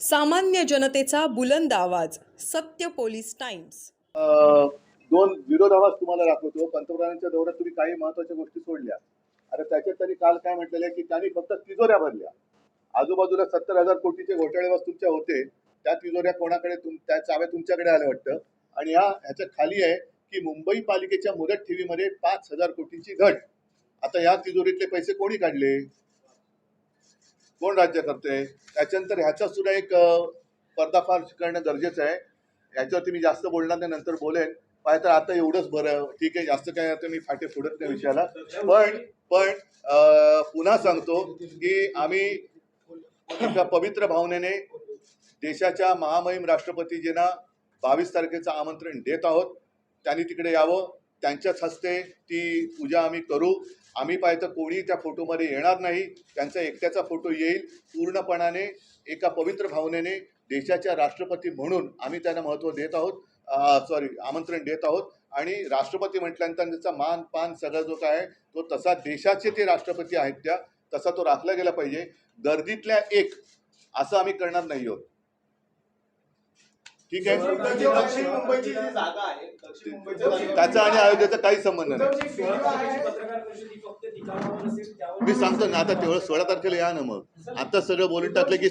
सामान्य जनतेचा बुलंद आवाज सत्य पोलीस टाइम्स. दोन विरोधाभास तुम्हाला दाखवतो. पंतप्रधानांच्या दौऱ्यात तुम्ही काही महत्त्वाच्या गोष्टी सोडल्या. अरे त्याच्यात त्यांनी काल काय म्हटलेलं आहे की त्यांनी फक्त तिजोऱ्या भरल्या. आजूबाजूला सत्तर हजार कोटीचे घोटाळे तुमच्या होते. त्या तिजोऱ्या कोणाकडे तुम त्या चाव्या तुमच्याकडे आल्या वाटतं. आणि या ह्याच्या खाली आहे की मुंबई पालिकेच्या मुदत ठेवीमध्ये पाच हजार कोटीची घट. आता या तिजोरीतले पैसे कोणी काढले? कोण राज्य करते त्याच्यानंतर ह्याचा सुद्धा एक पर्दाफाश करणं गरजेचं आहे. याच्यावरती मी जास्त बोलणार नाही नंतर बोलेन. पाहिजे तर आता एवढंच बरं. ठीक आहे जास्त काय आता मी फाटे फोडत नाही विषयाला. पण पण पुन्हा सांगतो की आम्ही पवित्र भावनेने देशाच्या महामहिम राष्ट्रपतीजींना बावीस तारखेचं आमंत्रण देत आहोत. त्यांनी तिकडे यावं. त्यांच्याच हस्ते ती पूजा आम्ही करू. आम्ही पाहिजे तर कोणी त्या फोटोमध्ये येणार नाही. त्यांचा एकट्याचा फोटो येईल. पूर्णपणाने एका पवित्र भावनेने देशाच्या राष्ट्रपती म्हणून आम्ही त्यांना महत्त्व देत आहोत. सॉरी आमंत्रण देत आहोत. आणि राष्ट्रपती म्हटल्यानंतर त्याचा मान पान सगळा जो काय आहे तो तसा देशाचे ते राष्ट्रपती आहेत त्या तसा तो राखला गेला पाहिजे. गर्दीतल्या एक असं आम्ही करणार नाही आहोत. ठीक आहे. दक्षिण मुंबईची जी जागा आहे दक्षिण मुंबईची त्याचा आणि अयोध्येचा काही संबंध नाही. ही मी सांगतो ना आता तेवढं सोळा तारखेला या ना मग. आता सगळं बोलून टाकलं की